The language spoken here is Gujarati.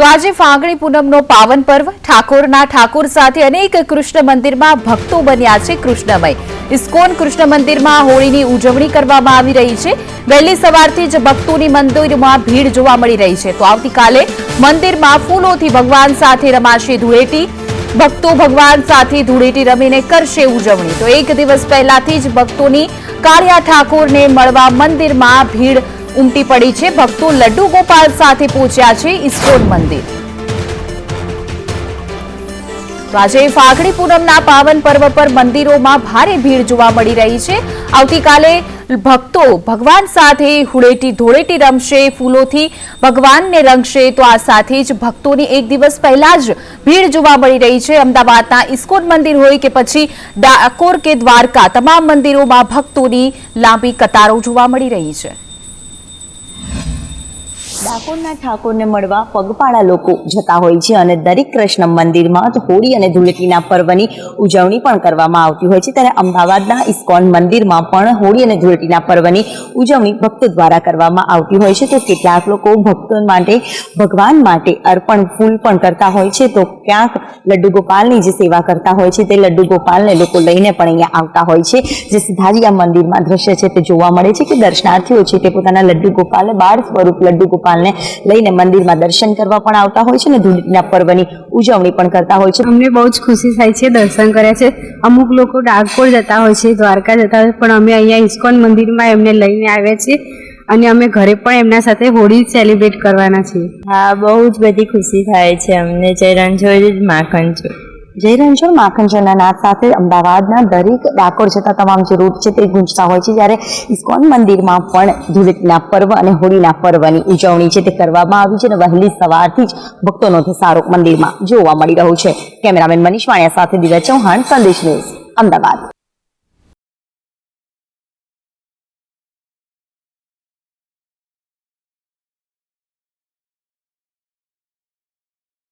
તો આજે ફાગણી પૂનમનો પાવન પર્વ ઠાકોરના ઠાકોર સાથે અનેક કૃષ્ણ મંદિરમાં ભક્તો બન્યા છે કૃષ્ણમય. ઇસ્કોન કૃષ્ણ મંદિરમાં હોળીની ઉજવણી કરવામાં આવી રહી છે. વહેલી સવારથી જ ભક્તોની મંદિરમાં ભીડ જોવા મળી રહી છે. તો આવતીકાલે મંદિરમાં ફૂલોથી ભગવાન સાથે રમાશે ધૂળેટી. ભક્તો ભગવાન સાથે ધૂળેટી રમીને કરશે ઉજવણી. તો એક દિવસ પહેલાથી જ ભક્તોની કાળિયા ઠાકોરને મળવા મંદિરમાં ભીડ ઉમટી પડી છે. ભક્તો લડ્ડુ ગોપાલ સાથે પહોંચ્યા છે ઇસ્કોન મંદિર. આજે ફાગણી પૂનમના પાવન પર્વ પર મંદિરોમાં ભારે ભીડ જોવા મળી રહી છે. આવતીકાલે ભક્તો ભગવાન સાથે હુળેટી ધોળેટી રમશે, ફૂલોથી ભગવાનને રંગશે. તો આ સાથે જ ભક્તોની એક દિવસ પહેલા જ ભીડ જોવા મળી રહી છે. અમદાવાદના ઇસ્કોન મંદિર હોય કે પછી ડાકોર કે દ્વારકા, તમામ મંદિરોમાં ભક્તોની લાંબી કતારો જોવા મળી રહી છે. ડાકોરના ઠાકોરને મળવા પગપાળા લોકો જતા હોય છે અને દરેક કૃષ્ણ મંદિરમાં હોળી અને ધૂળેટીના પર્વની ઉજવણી પણ કરવામાં આવતી હોય છે. ત્યારે અમદાવાદના ઇસ્કોન મંદિરમાં પણ હોળી અને ધૂળેટીના પર્વની ઉજવણી ભક્તો દ્વારા કરવામાં આવતી હોય છે. તો કેટલાક લોકો ભક્તો માટે, ભગવાન માટે અર્પણ ફૂલ પણ કરતા હોય છે. તો ક્યાંક લડ્ડુ ગોપાલની જે સેવા કરતા હોય છે તે લડ્ડુ ગોપાલને લોકો લઈને પણ અહીંયા આવતા હોય છે. જે સીધાજી આ મંદિરમાં દ્રશ્ય છે તે જોવા મળે છે કે દર્શનાર્થીઓ છે તે પોતાના લડ્ડુ ગોપાલને બાળ સ્વરૂપ લડ્ડુ ગોપાલને લઈને મંદિરમાં દર્શન કરવા પણ આવતા હોય છે ને ધૂળેટીના પર્વની ઉજવણી પણ કરતા હોય છે. અમને બહુ જ ખુશી થાય છે દર્શન કર્યા છે. અમુક લોકો ડાકોર જતા હોય છે દ્વારકા જતા હોય પણ અમે અહીંયા ઇસ્કોન મંદિરમાં એમને લઈને આવ્યા છીએ અને અમે ઘરે પણ એમના સાથે હોળી સેલિબ્રેટ કરવાના છીએ. હા બહુ જ બધી ખુશી થાય છે અમને. જય રણછોડ માખણ છો. જય રણછોડ માખણચોરના નાદ સાથે. અમદાવાદના દરેક ડાકોર જતા તમામ જે રૂટ છે તે ગુંજતા હોય છે. જ્યારે ઇસ્કોન મંદિરમાં પણ ધૂળેટીના પર્વ અને હોળીના પર્વની ઉજવણી છે તે કરવામાં આવી છે અને વહેલી સવારથી જ ભક્તોનો ધસારો મંદિરમાં જોવા મળી રહ્યો છે. કેમેરામેન મનીષ વાણિયા સાથે દિવ્યા ચૌહાણ, સંદેશ ન્યૂઝ, અમદાવાદ.